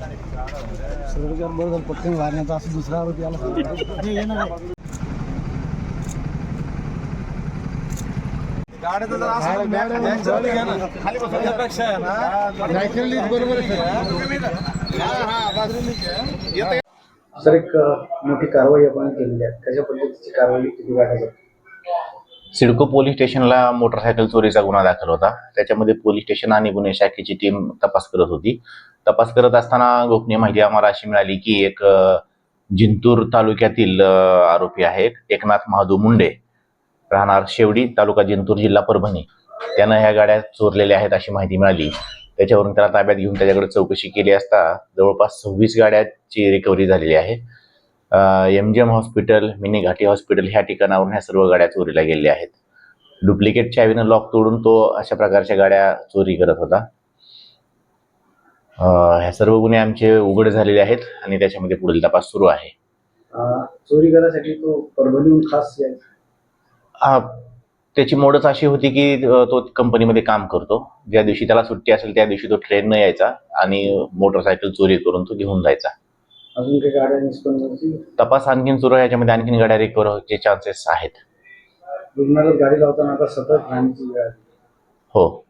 बरोबर पटकन मारण्याचा असं दुसरा आरोपी आला. सर एक मोठी कारवाई आपण केलेली आहे. कशा पद्धतीची कारवाई किती वाटायचं सिडको पोलीस स्टेशनला मोटरसायकल चोरीचा गुन्हा दाखल होता. त्याच्यामध्ये पोलीस स्टेशन आणि गुन्हे शाखेची टीम तपास करत होती. तपास करत असताना गोपनीय माहिती आम्हाला अशी मिळाली की एक जिंतूर तालुक्यातील आरोपी आहे. एकनाथ महादू मुंडे. राहणार शेवडी तालुका जिंतूर जिल्हा परभणी. त्यानं ह्या गाड्या चोरलेल्या आहेत अशी माहिती मिळाली. त्याच्यावरून त्याला ताब्यात घेऊन त्याच्याकडे चौकशी केली असता जवळपास सव्वीस गाड्याची रिकव्हरी झालेली आहे. M G M hospital mini Ghati hospital ह्या ठिकाणावरून ह्या सर्व गाड्या चोरीला गेलेल्या आहेत. डुप्लिकेट चावीनं लॉक तोडून तो अशा प्रकारच्या गाड्या चोरी करत होता. ह्या सर्व गुन्हे आमचे उघड झालेले आहेत आणि त्याच्यामध्ये पुढील तपास सुरू आहे. चोरी करायसाठी तो परभणीहून खास. हा, त्याची मोडच अशी होती की तो कंपनीमध्ये काम करतो. ज्या दिवशी त्याला सुट्टी असेल त्या दिवशी तो ट्रेननं यायचा आणि मोटरसायकल चोरी करून तो घेऊन जायचा. अजून काही गाड्या तपास आणखीन सुरू आहे याच्यामध्ये आणखीन गाड्या रिकवर व्हायचे चान्सेस आहेत. रुग्णालयात गाडी लावताना आता सतत. हो.